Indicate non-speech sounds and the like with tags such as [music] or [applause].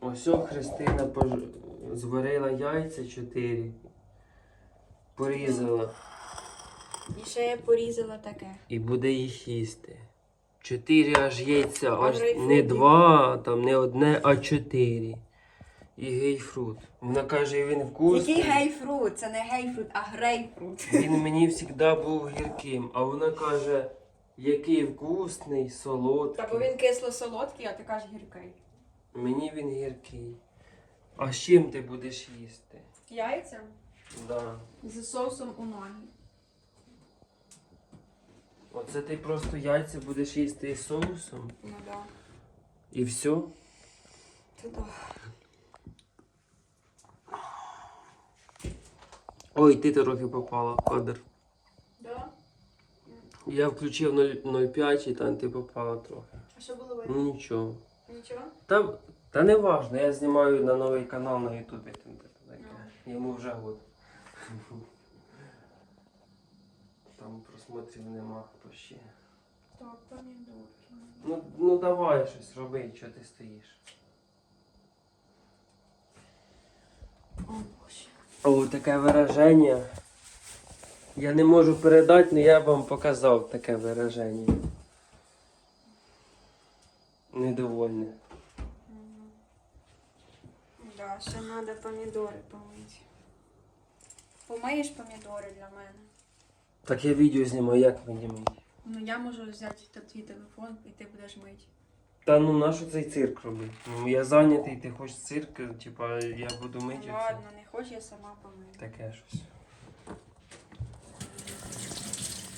Ось Христина пож... зварила яйця 4. Порізала. І ще я порізала таке. І буде їх їсти. Чотири аж яйця, аж не два, там не одне, а чотири. І гейфрут. Вона каже, він вкусний. Який гейфрут? Це не гейфрут, а грейпфрут. Він [laughs] мені завжди був гірким, а вона каже, який вкусний, солодкий. Та бо він кисло-солодкий, а ти кажеш гіркий. Мені він гіркий. А з чим ти будеш їсти? Яйця Да. з соусом у ноги. Оце ти просто яйця будеш їсти із соусом. Ну да. І все. Це да. Ой, ти трохи попала в кадр. Да? Я включив 0,5 і там ти попала трохи. А що було видно? Ну нічого. Нічого? Та, та не важно, я знімаю на новий канал на Ютубі. таке. Йому вже год. Там просмотрів нема хто ще. Так, помідорки. Ну, ну давай щось роби, що ти стоїш. О, боже. О, таке вираження. Я не можу передати, але я вам показав таке вираження. Недовольне. Да, ще треба помідори помити. Помиєш помідори для мене? Так я відео знімаю, як мені мити. Ну я можу взяти та твій телефон і ти будеш мити. Та ну нащо цей цирк робити? Ну, я зайнятий, ти хочеш цирк, типа я буду мити. Ладно, не хочеш, я сама помию. Таке щось.